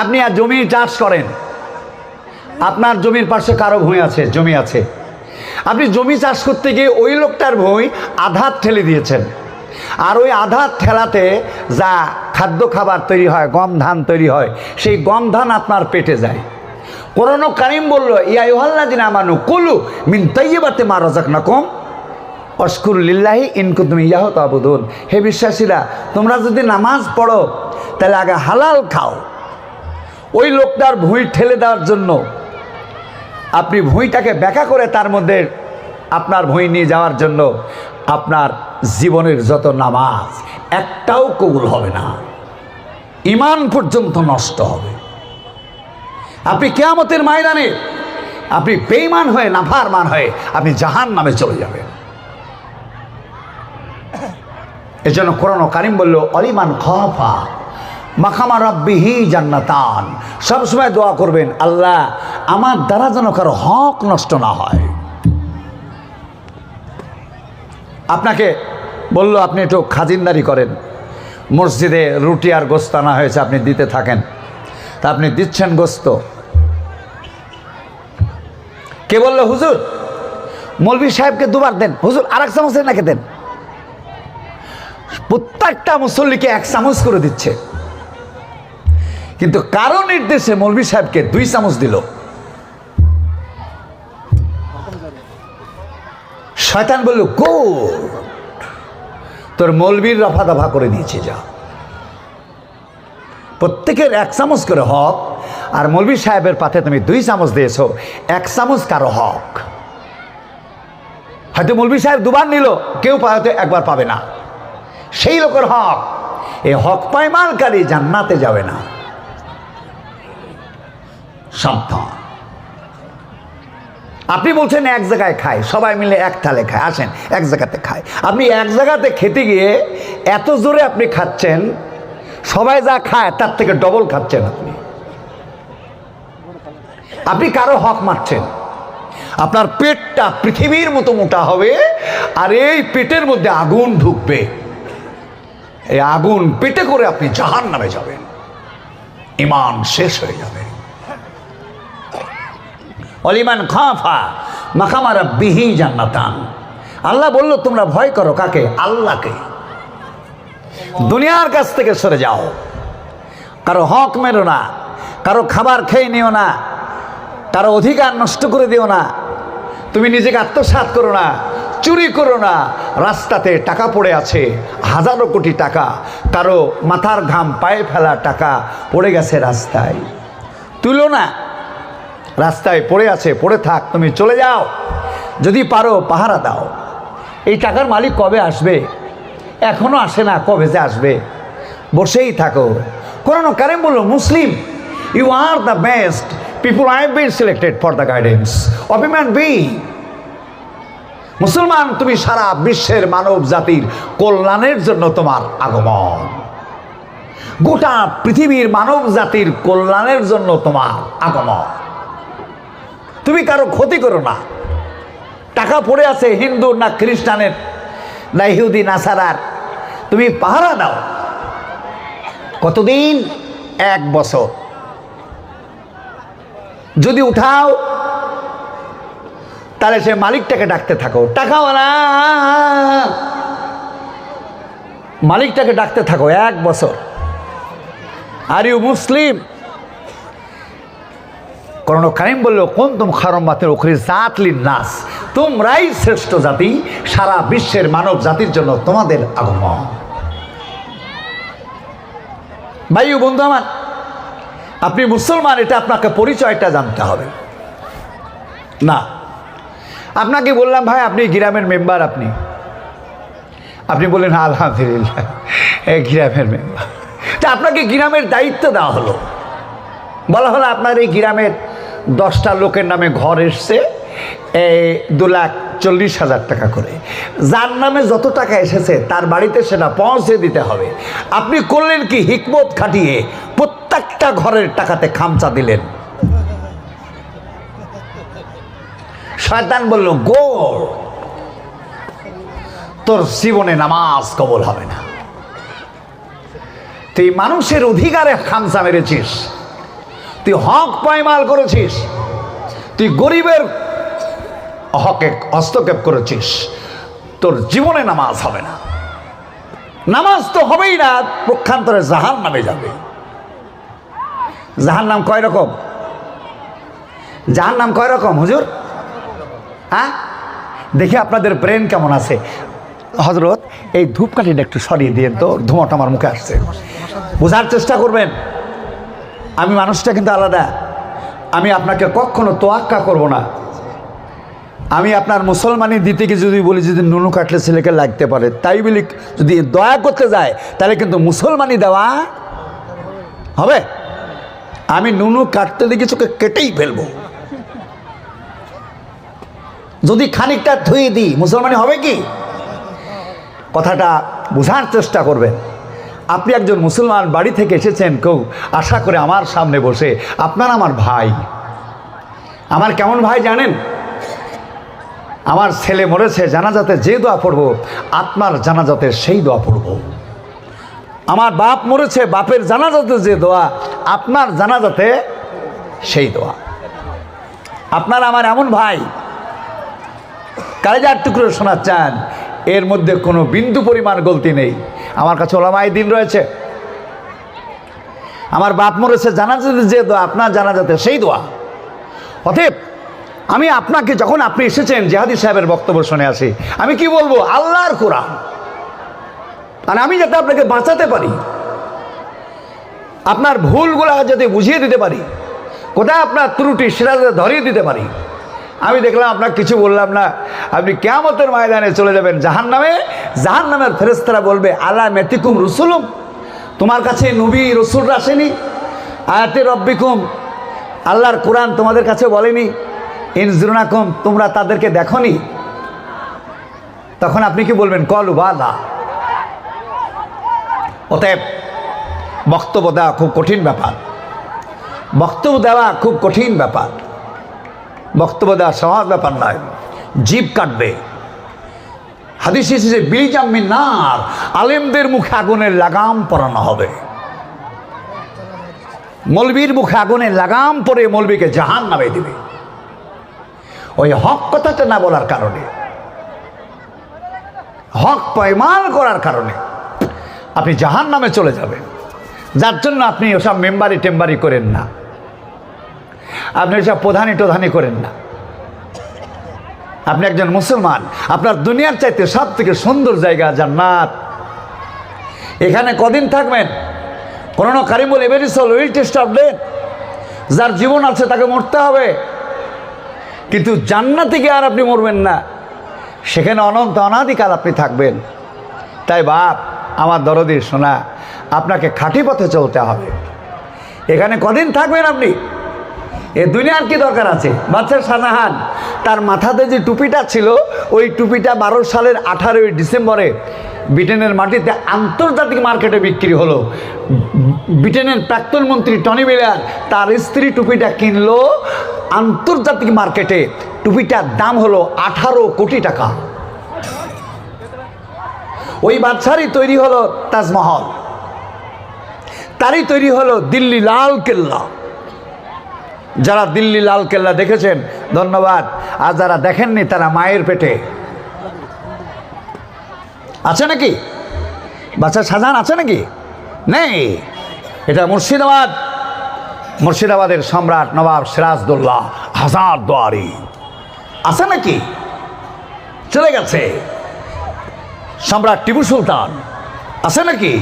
আপনি আর জমি চাষ করেন। আপনার জমির পাশে কারও ভূমি আছে, জমি আছে। আপনি জমি চাষ করতে গিয়ে ওই লোকটার ভূমি আধাত ঠেলে দিয়েছেন। আর ওই আধাত ঠেলাতে যা খাদ্য খাবার তৈরি হয়, গম ধান তৈরি হয়, সেই গম ধান আপনার পেটে যায়। কোরআন কারিম বলল, ইয়া ইউহাল্লা দিন আমানু কুলু মিন তৈবাতে মা রজাক না কম অস্কুর লিল্লাহি ইনকু তুমি ইয়াহ তাবুদুন। হে বিশ্বাসীরা, তোমরা যদি নামাজ পড়ো, তাহলে আগে হালাল খাও। ওই লোকটার ভুঁই ঠেলে দেওয়ার জন্য আপনি ভুঁইটাকে ব্যাখ্যা করে তার মধ্যে আপনার ভুঁই নিয়ে যাওয়ার জন্য আপনার জীবনের যত নামাজ, একটাও কবুল হবে না। ইমান পর্যন্ত নষ্ট হবে। আপনি কেয়ামতের ময়দানে আপনি বেইমান হয়ে নাফার মান হয়ে আপনি জাহান নামে চলে যাবেন। এজন্য কোরআন কারিম বলল, অলিমান খফা মাখামা রব্বিহি জান্নাতান। সবসময় দোয়া করবেন, আল্লাহ, আমার দ্বারা যেন কারও হক নষ্ট না হয়। আপনাকে বলল, আপনি একটু খাজিনদারি করেন। মসজিদে রুটি আর গোস্ত আনা হয়েছে, আপনি দিতে থাকেন। তা আপনি দিচ্ছেন গোস্ত। কে বলল, হুজুর, মৌলভী সাহেবকে দুবার দেন। হুজুর আর এক চামচের নাকি দেন। প্রত্যেকটা মুসল্লিকে এক চামচ করে দিচ্ছে। কিন্তু কারও নির্দেশে মৌলভী সাহেবকে দুই চামচ দিল। শয়তান বলল গো তোর মৌলবীর রফা দফা করে দিয়েছে যা। প্রত্যেকের এক চামচ করে হক, আর মৌলবী সাহেবের পাতে তুমি দুই চামচ দিয়েছ, এক চামচ কারও হক। হয়তো মৌলবী সাহেব দুবার নিল, কেউ হয়তো একবার পাবে না। সেই লোকের হক এ হক পাইমালকারী জান্নাতে যাবে না। সাবধান। আপনি বলছেন এক জায়গায় খায়, সবাই মিলে এক থালে খায়। আসেন, এক জায়গাতে খায়। আপনি এক জায়গাতে খেতে গিয়ে এত জোরে আপনি খাচ্ছেন, সবাই যা খায় তার থেকে ডবল খাচ্ছেন আপনি। আপনি কারও হক মারছেন। আপনার পেটটা পৃথিবীর মতো মোটা হবে, আর এই পেটের মধ্যে আগুন ঢুকবে। এই আগুন পেটে করে আপনি জাহান নামে যাবেন। ইমান শেষ হয়ে যাবে। অলিমান খাফা মাখামারা বিহি জান্নাতান। আল্লাহ বলল, তোমরা ভয় করো, কাকে? আল্লাহকে। দুনিয়ার কাছ থেকে সরে যাও। কারও হক মেরো না, কারও খাবার খেয়ে নিও না, কারও অধিকার নষ্ট করে দিও না। তুমি নিজেকে আত্মসাৎ করো না, চুরি করো না। রাস্তাতে টাকা পড়ে আছে, হাজারো কোটি টাকা। কারও মাথার ঘাম, পায়ে ফেলা টাকা পড়ে গেছে রাস্তায়। তুলো না। রাস্তায় পড়ে আছে, পড়ে থাক, তুমি চলে যাও। যদি পারো, পাহারা দাও। এই টাকার মালিক কবে আসবে? এখনও আসে না, কবে যে আসবে? বসেই থাকো। কোরআন কারিম বলল, Muslim you are the best people I been selected for the guidance of be মুসলমান, তুমি সারা বিশ্বের মানব জাতির কল্যাণের জন্য তোমার আগমন। গোটা পৃথিবীর মানব জাতির কল্যাণের জন্য তোমার আগমন। তুমি কারও ক্ষতি করো না। টাকা পড়ে আছে হিন্দু না খ্রিস্টানের, না ইহুদি, না সারার। তুমি পাহারা দাও। কতদিন? এক বছর। যদি উঠাও, তাহলে সে মালিকটাকে ডাকতে থাকো। টাকাওয়ালা! মালিকটাকে ডাকতে থাকো। এক বছর। আর ইউ মুসলিম করণ কারিম বলল কোন তুম খারম বাতের ওখরি জাতলিন নাস। তোমরাই শ্রেষ্ঠ জাতি, সারা বিশ্বের মানব জাতির জন্য তোমাদের আগমন। ভাইউ বন্ধু আমার, আপনি মুসলমান, এটা আপনাকে পরিচয়টা জানতে হবে। না, আপনাকে বললাম, ভাই, আপনি গ্রামের মেম্বার আপনি। আপনি বললেন, আলহামদুলিল্লাহ গ্রামের মেম্বার। তা আপনাকে গ্রামের দায়িত্ব দেওয়া হলো। বলা হলো, আপনার এই গ্রামের দশটা লোকের নামে ঘর এসছে এই দু লাখ চল্লিশ হাজার টাকা করে। যার নামে যত টাকা এসেছে, তার বাড়িতে সেটা পৌঁছে দিতে হবে। আপনি করলেন কি? হিকমত খাটিয়ে প্রত্যেকটা ঘরের টাকাতে খামচা দিলেন। শয়তান বলল, গোর, তোর জীবনে নামাজ কবল হবে না। তুই মানুষের অধিকারে খামচা মেরেছিস। তুই হক পাইমাল করেছিস, তুই গরিবের হকে হস্তক্ষেপ করেছিস, তোর জীবনে নামাজ হবে না। নামাজ তো হবেই না, পক্ষান্তরে জাহান নামে যাবে। জাহান নাম কয় রকম? জাহান নাম কয় রকম, হুজুর? হ্যাঁ? দেখি আপনাদের ব্রেন কেমন আছে। হজরত এই ধূপকাঠিটা একটু সরিয়ে দিয়ে তো ধোঁয়াটা আমার মুখে আসছে। বোঝার চেষ্টা করবেন। আমি মানুষটা কিন্তু আলাদা। আমি আপনাকে কখনো তোয়াক্কা করব না। আমি আপনার মুসলমানি দিতে গিয়ে যদি বলি, যদি নুনু কাটলে ছেলেকে লাগতে পারে, তাই বলি, যদি দয়া করতে যায়, তাহলে কিন্তু মুসলমানি দেওয়া হবে। আমি নুনু কাটতে দেখি চোখে কেটেই ফেলব। যদি খানিকটা ধুয়ে দিই, মুসলমানি হবে কি? কথাটা বোঝার চেষ্টা করবেন। আপনি একজন মুসলমান, বাড়ি থেকে এসেছেন কেউ? আশা করে আমার সামনে বসে, আপনার আমার ভাই। আমার কেমন ভাই জানেন? আমার ছেলে মরেছে, জানাজাতে যে দোয়া পড়ব, আপনার জানাজাতে সেই দোয়া পড়ব। আমার বাপ মরেছে, বাপের জানাজাতে যে দোয়া, আপনার জানাজাতে সেই দোয়া। আপনার আমার এমন ভাই, কালেজার টুকরো শোনা চান এর মধ্যে কোনো বিন্দু পরিমাণ গলতি নেই। আমার কাছে ওলামাই দিন রয়েছে। আমার বাপ মরেছে, জানাজাতে যে দোয়া, আপনার জানা জানাজাতে সেই দোয়া। অতএব, আমি আপনাকে যখন আপনি এসেছেন, জেহাদি সাহেবের বক্তব্য শুনে আসি, আমি কি বলব? আল্লাহর কোরআন। আর আমি যাতে আপনাকে বাঁচাতে পারি, আপনার ভুলগুলো যাতে বুঝিয়ে দিতে পারি, কোথায় আপনার ত্রুটি সেটা যাতে ধরিয়ে দিতে পারি আমি দেখলাম আপনার কিছু বললাম না। আপনি কেমতের ময়দানে চলে যাবেন জাহান নামে জাহান নামের ফেরেস্তারা বলবে, আল্লাহ মেতিকুম রসুলুম। তোমার কাছে নবী রসুল আসেনি। আয়াতে রব্বিকুম, আল্লাহর কোরআন তোমাদের কাছে বলেনি। ইনজরুনাকুম তোমরা তাদেরকে দেখনি। তখন আপনি কি বলবেন? কলু বা লা অতএব বক্তব্য দেওয়া খুব কঠিন ব্যাপার। বক্তব্য দেওয়া খুব কঠিন ব্যাপার। বক্তব্য দেওয়া সহজ ব্যাপার নয়। জীব কাটবে। হাদিস এসেছে বিলজাম্মি নার আলেমদের মুখে আগুনের লাগাম পরানো হবে। মলবির মুখে আগুনের লাগাম পরে মলবিকে জাহান নামে দিবে। ওই হক কথাটা না বলার কারণে, হক পয়মাল করার কারণে আপনি জাহান নামে চলে যাবেন। যার জন্য আপনি ওসব মেম্বারি টেম্বারি করেন না। আপনি ওসব প্রধানী টধানি করেন না। আপনি একজন মুসলমান, আপনার দুনিয়ার চাইতে সব থেকে সুন্দর জায়গা জান্নাত। এখানে কদিন থাকবেন? কোনো Karimul every soul will taste of যার জীবন আছে তাকে মরতে হবে। কিন্তু জান্নাতে গিয়ে আর আপনি মরবেন না। সেখানে অনন্ত অনাদিকাল আপনি থাকবেন। তাই বাপ, আমার দরদি, শোনা, আপনাকে খাঁটি পথে চলতে হবে। এখানে কদিন থাকবেন আপনি? এ দুনিয়ার কি দরকার আছে? বাচ্চা শাহজাহান তার মাথাতে যে টুপিটা ছিল, ওই টুপিটা বারো সালের আঠারোই ডিসেম্বরে ব্রিটেনের মাটিতে আন্তর্জাতিক মার্কেটে বিক্রি হলো। ব্রিটেনের প্রাক্তন মন্ত্রী টনি মিলার তার স্ত্রী টুপিটা কিনলো আন্তর্জাতিক মার্কেটে। টুপিটার দাম হলো আঠারো কোটি টাকা। ওই বাচ্চারই তৈরি হলো তাজমহল। তারই তৈরি হলো দিল্লি লাল কেল্লা। যারা দিল্লি লাল কেল্লা দেখেছেন, ধন্যবাদ। আর যারা দেখেননি, তারা মায়ের পেটে। আছে নাকি? বাচ্চা সাজান আছে নাকি? নেই। এটা মুর্শিদাবাদ। মুর্শিদাবাদের সম্রাট নবাব সিরাজদৌল্লাহ হাজার দোয়ারি আছে নাকি? চলে গেছে। সম্রাট টিপু সুলতান। আছে নাকি?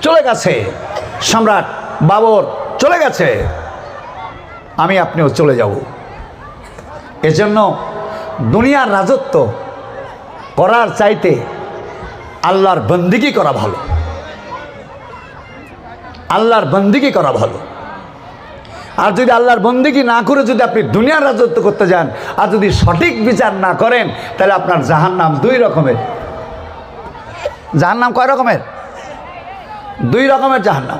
চলে গেছে। সম্রাট বাবর চলে গেছে। আমি আপনিও চলে যাব। এজন্য দুনিয়ার রাজত্ব করার চাইতে আল্লাহর বন্দিগি করা ভালো। আল্লাহর বন্দিগি করা ভালো। আর যদি আল্লাহর বন্দিগি না করে যদি আপনি দুনিয়ার রাজত্ব করতে যান, আর যদি সঠিক বিচার না করেন, তাহলে আপনার জাহান নাম দুই রকমের। জাহান নাম কয় রকমের? দুই রকমের জাহান নাম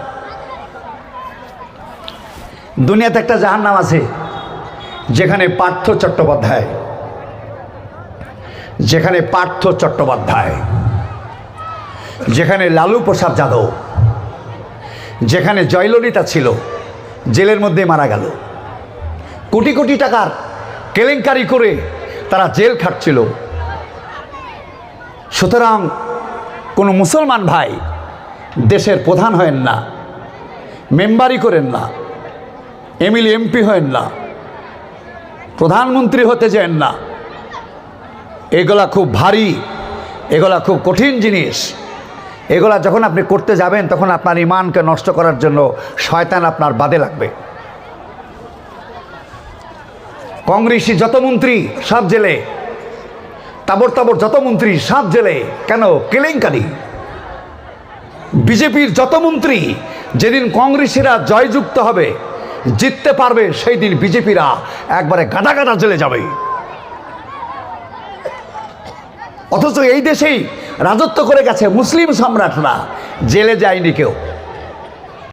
দুনিয়াতে একটা জাহান নাম আছে, যেখানে পার্থ চট্টোপাধ্যায়। যেখানে পার্থ চট্টোপাধ্যায়। যেখানে লালু প্রসাদ যাদব। যেখানে জয়ললিতা ছিল, জেলের মধ্যে মারা গেল। কোটি কোটি টাকার কেলেঙ্কারি করে তারা জেল খাটছিল। সুতরাং কোনো মুসলমান ভাই দেশের প্রধান হয়েন না, মেম্বারই করেন না। এমএলএ এমপি হয়েন না, প্রধানমন্ত্রী হতে যেন না। এগুলা খুব ভারী, এগুলা খুব কঠিন জিনিস। এগুলা যখন আপনি করতে যাবেন, তখন আপনার ইমানকে নষ্ট করার জন্য শয়তান আপনার বাদে লাগবে। কংগ্রেসি যত মন্ত্রী, সব জেলে। তাবর তাবর যত মন্ত্রী, সব জেলে। কেন? কেলেঙ্কারি। বিজেপির যত মন্ত্রী, যেদিন কংগ্রেসিরা জয়যুক্ত হবে জিততে পারবে সেই দিন বিজেপিরা। একবারে গাদা গাদা জেলে যাবে। অথচ এই দেশেই রাজত্ব করে গেছে মুসলিম সম্রাটরা। জেলে যায়নি কেউ।